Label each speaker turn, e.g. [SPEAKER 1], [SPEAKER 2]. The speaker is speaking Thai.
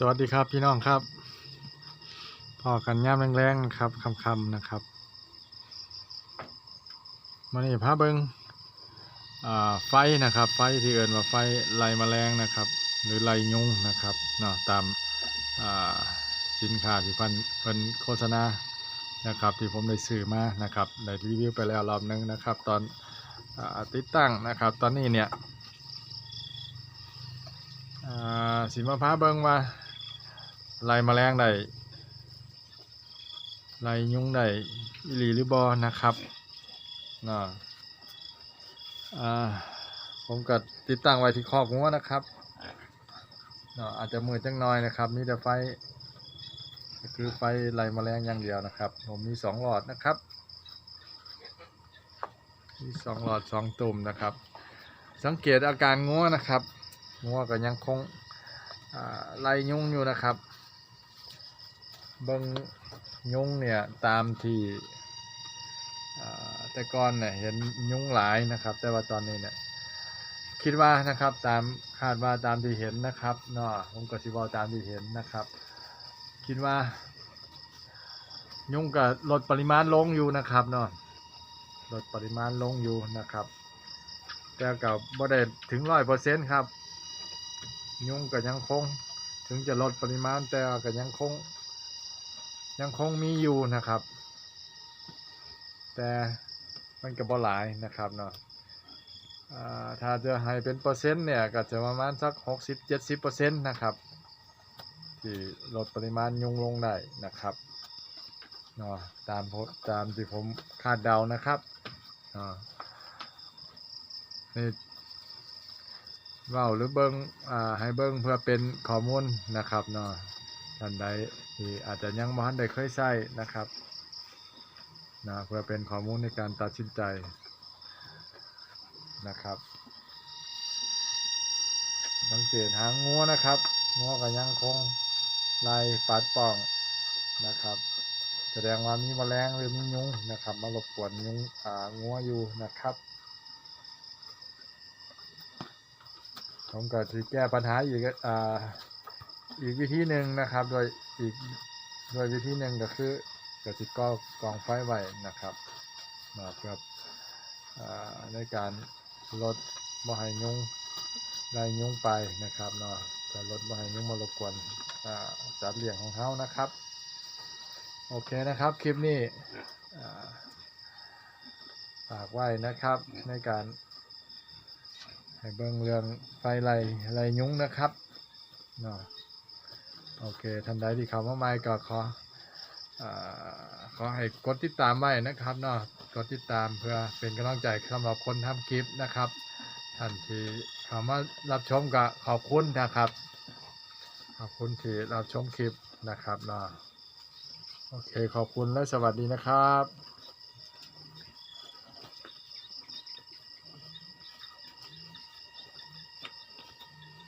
[SPEAKER 1] สวัสดีครับพี่น้องครับพอกันย่ามแรงๆนะครับคำๆนะครับมันนี่พาเบิงไฟนะครับ ไฟที่เอินว่าไฟไล่แมลงนะครับ หรือไล่ยุงนะครับเนาะตามสินค้าที่พันเพิ่นโฆษณานะครับ ที่ผมได้ซื้อมานะครับได้รีวิวไปแล้วรอบนึงนะครับ ตอนอติดตั้งนะครับ ตอนนี้เนี่ยสิมาพาเบิงว่า ไล่แมลงได้ไล่ยุงได้อีหลีหรือบอนะครับเนะอ่าผมก็ติดตั้งไว้ที่คอกงัวนะครับเนาะอาจจะมืดจังน้อยนะครับมีแต่ไฟคือไฟไล่แมลงอย่างเดียวนะครับ ผมมีสองหลอดนะครับ มีสองหลอดสองตุ่มนะครับ สังเกตอาการงัวนะครับงัวก็ยังคงอ่าไล่ยุงอยู่นะครับ เบิ้งยุงเนี่ยตามที่แต่ก่อนเนี่ยเห็นยุงหลายนะครับ แต่ว่าตอนนี้เนี่ยคิดว่านะครับตามคาดว่าตามที่เห็นนะครับเนาะผมก็สิบอกตามที่เห็นนะครับ คิดว่า ยุงก็ลดปริมาณลงอยู่นะครับเนาะลดปริมาณลงอยู่นะครับ แต่กับบ่ได้ถึงร้อยเปอร์เซ็นต์ครับ ยุงก็ยังคง ถึงจะลดปริมาณแต่ก็ยังคง ยังคงมีอยู่นะครับ แต่มันก็บ่หลายนะครับเนาะถ้าจะให้เป็นเปอร์เซ็นต์เนี่ยก็จะประมาณสักหกสิบเจ็ดสิบเปอร์เซ็นต์นะครับ ที่ลดปริมาณยุงลงได้นะครับเนาะตามผมตามที่ผมคาดเดานะครับเนาะนี่เว้าหรือเบิ้งอ่าให้เบิ้งเพื่อเป็นข้อมูลนะครับเนาะ ท่านใดที่อาจจะยังบ่ทันได้เคยใช้นะครับนะเพื่อเป็นข้อมูลในการตัดสินใจนะครับสังเกตหางงัวนะครับงัวก็ยังคงไล่ปัดป้องนะครับ แสดงว่ามีแมลงหรือมียุงนะครับ มารบกวนยุงอ่างัวอยู่นะครับผมก็จะแก้ปัญหาอีกอ่า อีกวิธีหนึ่งนะครับ โดยอีกโดยวิธีหนึ่งก็คือกระสิก่อกองไฟไว้นะครับเนาะเพื่อในการลดบห้ยุงได้ยุงไปนะครับเนาะจะลดบห้ยุงมารบกวนอ่าสัตว์เลี้ยงของเขานะครับ โอเคนะครับคลิปนี้ฝากไว้นะครับในการให้เบิ่งเรื่องไฟไล่ไล่ยุงนะครับเนาะ โอเคท่านใดที่เข้ามาใหม่ก็ขอขอให้กดติดตามไว้นะครับเนาะกดติดตามเพื่อเป็นกำลังใจสำหรับคนทำคลิปนะครับท่านที่เข้ามารับชมก็ขอบคุณนะครับ ขอบคุณที่รับชมคลิปนะครับเนาะโอเคขอบคุณและสวัสดีนะครับ